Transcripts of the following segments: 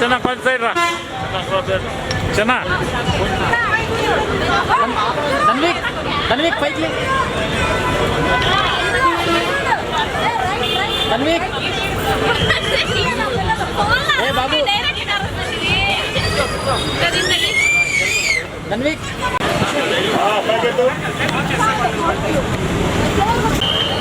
చిన్న ధన్విక్ ధన్విక్ పైకి లే. ధన్విక్ ఏ బాబు. ధన్విక్ అయిపోయింది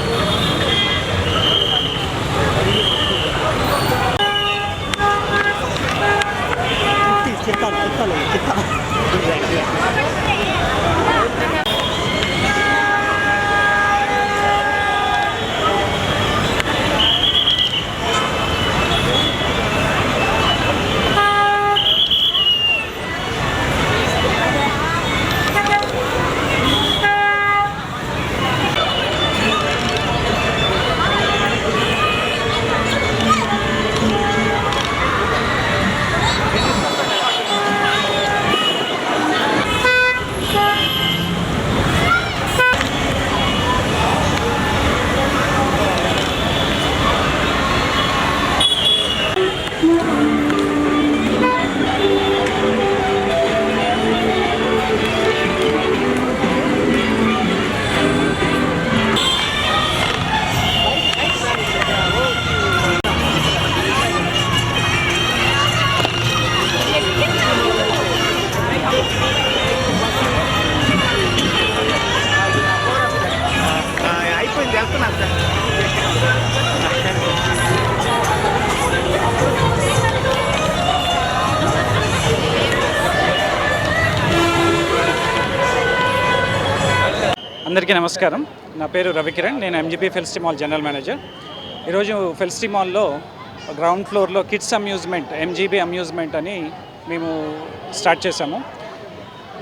వెళ్తున్నాను సార్. అందరికీ నమస్కారం. నా పేరు రవికిరణ్. నేను ఎంజీపీ ఫెల్స్టీ మాల్ జనరల్ మేనేజర్ ఈరోజు ఫెల్స్టీ మాల్లో గ్రౌండ్ ఫ్లోర్లో కిడ్స్ అమ్యూజ్మెంట్ ఎంజీబీ అమ్యూజ్మెంట్ అని మేము స్టార్ట్ చేశాము.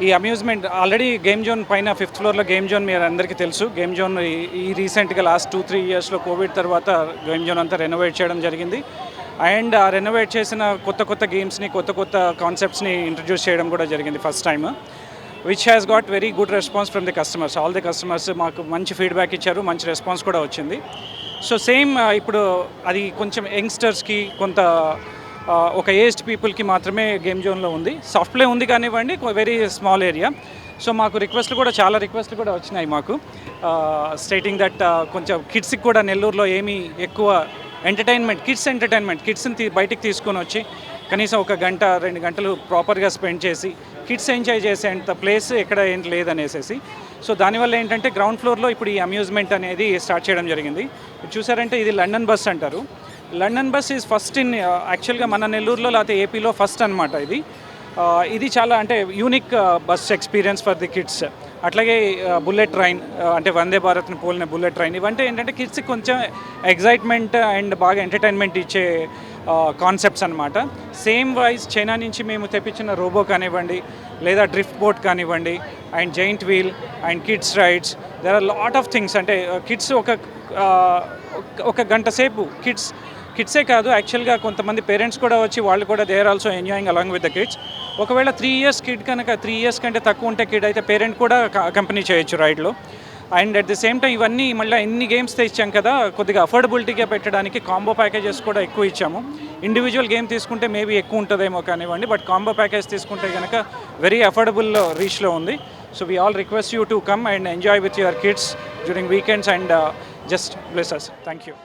ఈ అమ్యూజ్మెంట్ ఆల్రెడీ గేమ్ జోన్ పైన ఫిఫ్త్ ఫ్లోర్లో గేమ్ జోన్ మీరు అందరికీ తెలుసు. గేమ్ జోన్ ఈ- రీసెంట్గా లాస్ట్ టూ త్రీ ఇయర్స్లో కోవిడ్ తర్వాత గేమ్ జోన్ అంతా రెనోవేట్ చేయడం జరిగింది. అండ్ ఆ రెనోవేట్ చేసిన కొత్త కొత్త గేమ్స్ని కొత్త కొత్త కాన్సెప్ట్స్ని ఇంట్రడ్యూస్ చేయడం కూడా జరిగింది first time which has got very good response from the customers all the customers మాకు మంచి ఫీడ్బ్యాక్ ఇచ్చారు మంచి రెస్పాన్స్ కూడా వచ్చింది. సో సేమ్ ఇప్పుడు అది కొంచెం యంగ్స్టర్స్కి కొంత ఒక ఏజ్డ్ పీపుల్కి మాత్రమే గేమ్ జోన్లో ఉంది. సాఫ్ట్ ప్లే ఉంది కానివ్వండి వెరీ స్మాల్ ఏరియా సో మాకు రిక్వెస్ట్లు కూడా చాలా రిక్వెస్ట్లు కూడా వచ్చినాయి మాకు. స్టేటింగ్ దట్ కొంచెం కిడ్స్కి కూడా నెల్లూరులో ఏమీ ఎక్కువ ఎంటర్టైన్మెంట్ కిడ్స్ ఎంటర్టైన్మెంట్ కిడ్స్ని బయటికి తీసుకొని వచ్చి కనీసం ఒక గంట రెండు గంటలు ప్రాపర్గా స్పెండ్ చేసి కిడ్స్ ఎంజాయ్ చేసేంత ప్లేస్ ఎక్కడ ఏం లేదనేసేసి. సో దానివల్ల ఏంటంటే గ్రౌండ్ ఫ్లోర్లో ఇప్పుడు ఈ అమ్యూజ్మెంట్ అనేది స్టార్ట్ చేయడం జరిగింది. చూసారంటే ఇది లండన్ బస్ అంటారు. London bus is first in యాక్చువల్గా మన నెల్లూరులో లేకపోతే ఏపీలో ఫస్ట్ అనమాట ఇది. Uh, ఇది చాలా అంటే unique bus experience for the kids అట్లాగే uh, బుల్లెట్ ట్రైన్ uh, అంటే వందే భారత్ని పోలిన బుల్లెట్ ట్రైన్ ఇవంటే ఏంటంటే కిడ్స్కి కొంచెం ఎగ్జైట్మెంట్ అండ్ బాగా ఎంటర్టైన్మెంట్ ఇచ్చే కాన్సెప్ట్స్ అనమాట సేమ్ వైజ్ చైనా నుంచి మేము తెప్పించిన రోబో కానివ్వండి లేదా డ్రిఫ్ట్ బోట్ కానివ్వండి and giant wheel and kids rides there are lot of things అంటే కిడ్స్ ఒక ఒక- ఒక గంట సేపు కిడ్స్ కిడ్సే కాదు యాక్చువల్గా కొంతమంది పేరెంట్స్ కూడా వచ్చి వాళ్ళు కూడా they are also enjoying along with the kids ఒకవేళ త్రీ ఇయర్స్ కిడ్ కనుక త్రీ ఇయర్స్ కంటే తక్కువ ఉంటే కిడ్ అయితే పేరెంట్ కూడా కంపెనీ చేయొచ్చు రైడ్లో and at the same time ఇవన్నీ మళ్ళీ ఎన్ని గేమ్స్ తెచ్చాం కదా కొద్దిగా అఫోర్డబిలిటీగా పెట్టడానికి కాంబో ప్యాకేజెస్ కూడా ఎక్కువ ఇచ్చాము. ఇండివిజువల్ గేమ్ తీసుకుంటే మేబీ ఎక్కువ ఉంటుందేమో కానివ్వండి బట్ కాంబో ప్యాకేజ్ తీసుకుంటే కనుక వెరీ అఫోర్డబుల్ రీచ్లో ఉంది. So we all request you to come and enjoy with your kids during weekends and just blesses thank you